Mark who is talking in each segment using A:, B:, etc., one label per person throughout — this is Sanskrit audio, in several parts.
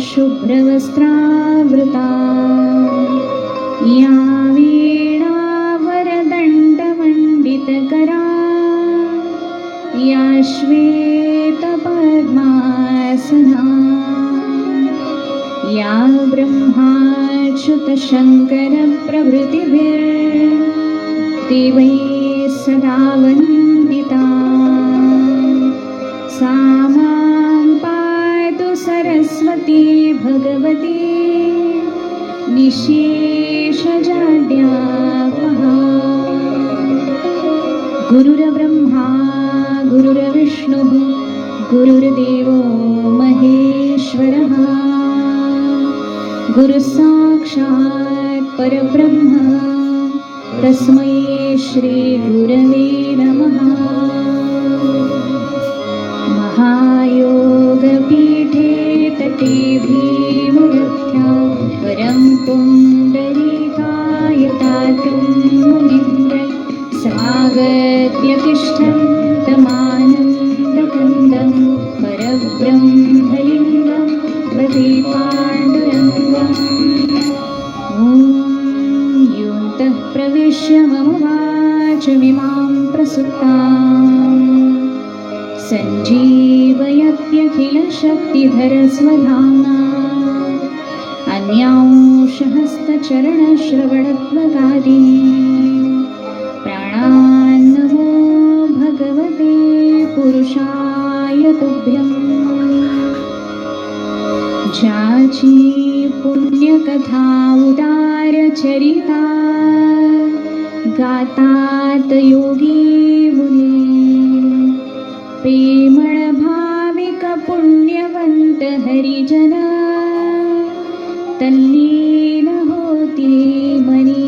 A: शुभ्रवस्त्रावृता। या वीणावरदण्डमण्डितकरा या श्वेतपद्मासना। या ब्रह्माच्युतशङ्करप्रभृतिभिर्देवैः सदा वन्दिता। सा सरस्वती भगवती। निशेषजाड्यापहा गुरुर्ब्रह्मा गुरुर्विष्णुः गुरुर्देवो महेश्वरः। गुरुसाक्षात् परब्रह्म तस्मै श्रीगुरवे नमः। महायोगपीठे तटे भीमगत्या परं पुण्डरीकाय तातुं मुनीन्द्र स्वागत्य तिष्ठन्तमानन्दकन्दं परब्रह्मलिङ्गं प्रति पाण्डुरङ्गम् ॐ योऽन्तः प्रविश्य मम वाचमिमां प्रसुप्ताम् सञ्जीवयत्यखिलशक्तिधरस्वधाम्ना अन्यांशहस्तचरणश्रवणत्वगादि प्राणान्नमो भगवते पुरुषाय तुभ्यम्। ज्याची पुण्यकथा उदारचरिता। गातात योगी मुनी पुण्यवंत हरिजना तल्लीन होती मनी.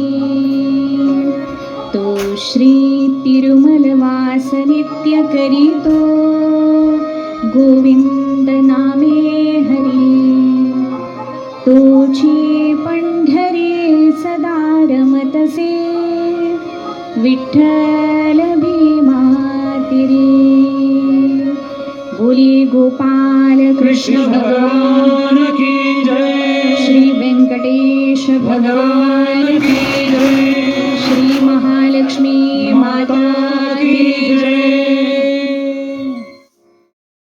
A: तो श्री तिरुमलवास नित्य करीतो गोविंद नामे हरी. तोची पंढरी सदा रमतसे विठ्ठल गोपाल कृष्ण भगवान